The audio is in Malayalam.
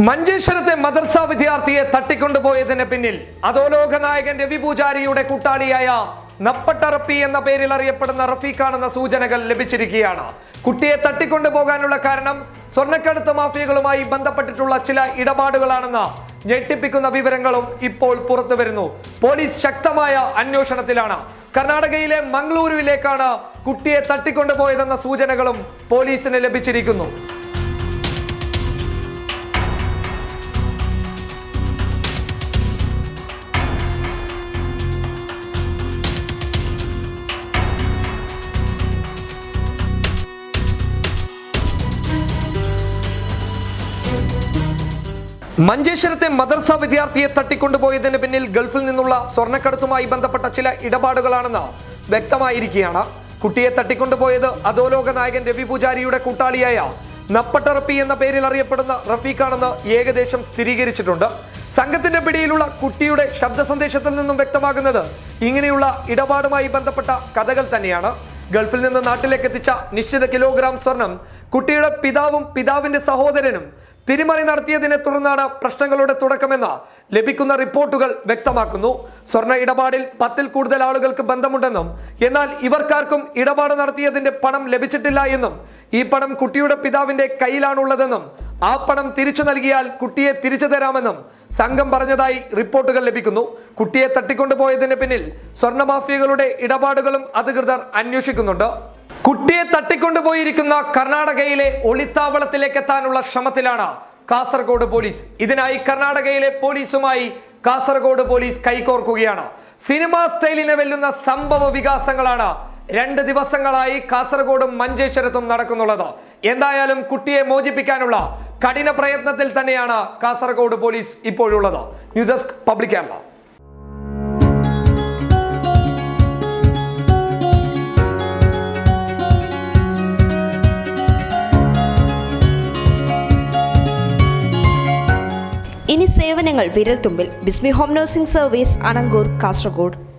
മഞ്ചേശ്വരത്തെ മദർസ വിദ്യാർത്ഥിയെ തട്ടിക്കൊണ്ടുപോയതിന് പിന്നിൽ അധോലോക നായകൻ രവി പൂജാരിയുടെ കൂട്ടാളിയായ നപ്പട്ടറപ്പി എന്ന പേരിൽ അറിയപ്പെടുന്ന റഫീഖാണെന്ന സൂചനകൾ ലഭിച്ചിരിക്കുകയാണ്. കുട്ടിയെ തട്ടിക്കൊണ്ടുപോകാനുള്ള കാരണം സ്വർണക്കടത്ത് മാഫിയകളുമായി ബന്ധപ്പെട്ടിട്ടുള്ള ചില ഇടപാടുകളാണെന്ന് ഞെട്ടിപ്പിക്കുന്ന വിവരങ്ങളും ഇപ്പോൾ പുറത്തു വരുന്നു. പോലീസ് ശക്തമായ അന്വേഷണത്തിലാണ്. കർണാടകയിലെ മംഗളൂരുവിലേക്കാണ് കുട്ടിയെ തട്ടിക്കൊണ്ടുപോയതെന്ന സൂചനകളും പോലീസിന് ലഭിച്ചിരിക്കുന്നു. മഞ്ചേശ്വരത്തെ മദർസ വിദ്യാർത്ഥിയെ തട്ടിക്കൊണ്ടുപോയതിന് പിന്നിൽ ഗൾഫിൽ നിന്നുള്ള സ്വർണക്കടത്തുമായി ബന്ധപ്പെട്ട ചില ഇടപാടുകളാണെന്ന് വ്യക്തമായിരിക്കുകയാണ്. കുട്ടിയെ തട്ടിക്കൊണ്ടുപോയത് അധോലോക നായകൻ രവി പൂജാരിയുടെ കൂട്ടാളിയായ നപ്പട്ടറപ്പി എന്ന പേരിൽ അറിയപ്പെടുന്ന റഫീഖാണെന്ന് ഏകദേശം സ്ഥിരീകരിച്ചിട്ടുണ്ട്. സംഘത്തിന്റെ പിടിയിലുള്ള കുട്ടിയുടെ ശബ്ദ സന്ദേശത്തിൽ നിന്നും വ്യക്തമാകുന്നത് ഇങ്ങനെയുള്ള ഇടപാടുമായി ബന്ധപ്പെട്ട കഥകൾ തന്നെയാണ്. ഗൾഫിൽ നിന്ന് നാട്ടിലേക്ക് എത്തിച്ച നിശ്ചിത കിലോഗ്രാം സ്വർണം കുട്ടിയുടെ പിതാവും പിതാവിന്റെ സഹോദരനും തിരിമറി നടത്തിയതിനെ തുടർന്നാണ് പ്രശ്നങ്ങളുടെ തുടക്കമെന്ന് ലഭിക്കുന്ന റിപ്പോർട്ടുകൾ വ്യക്തമാക്കുന്നു. സ്വർണ ഇടപാടിൽ പത്തിൽ കൂടുതൽ ആളുകൾക്ക് ബന്ധമുണ്ടെന്നും എന്നാൽ ഇവർക്കാർക്കും ഇടപാട് നടത്തിയതിന്റെ പണം ലഭിച്ചിട്ടില്ല എന്നും ഈ പണം കുട്ടിയുടെ പിതാവിന്റെ കയ്യിലാണുള്ളതെന്നും ആ പണം തിരിച്ചു നൽകിയാൽ കുട്ടിയെ തിരിച്ചു തരാമെന്നും സംഘം പറഞ്ഞതായി റിപ്പോർട്ടുകൾ ലഭിക്കുന്നു. കുട്ടിയെ തട്ടിക്കൊണ്ടുപോയതിന് പിന്നിൽ സ്വർണ മാഫിയകളുടെ ഇടപാടുകളും അധികൃതർ അന്വേഷിക്കുന്നുണ്ട്. കുട്ടിയെ തട്ടിക്കൊണ്ടുപോയിരിക്കുന്ന കർണാടകയിലെ ഒളിത്താവളത്തിലേക്ക് എത്താനുള്ള ശ്രമത്തിലാണ് കാസർഗോഡ് പോലീസ്. ഇതിനായി കർണാടകയിലെ പോലീസുമായി കാസർഗോഡ് പോലീസ് കൈകോർക്കുകയാണ്. സിനിമാ സ്റ്റൈലിനെ വെല്ലുന്ന സംഭവ വികാസങ്ങളാണ് രണ്ട് ദിവസങ്ങളായി കാസർഗോഡും മഞ്ചേശ്വരത്തും നടക്കുന്നുള്ളത്. എന്തായാലും കുട്ടിയെ മോചിപ്പിക്കാനുള്ള കഠിന പ്രയത്നത്തിൽ തന്നെയാണ് കാസർഗോഡ് പോലീസ് ഇപ്പോഴുള്ളത്. News desk public Kerala. ഇനി സേവനങ്ങൾ വിരൽത്തുമ്പിൽ. Bismi home nursing service Anangoor Kasaragod.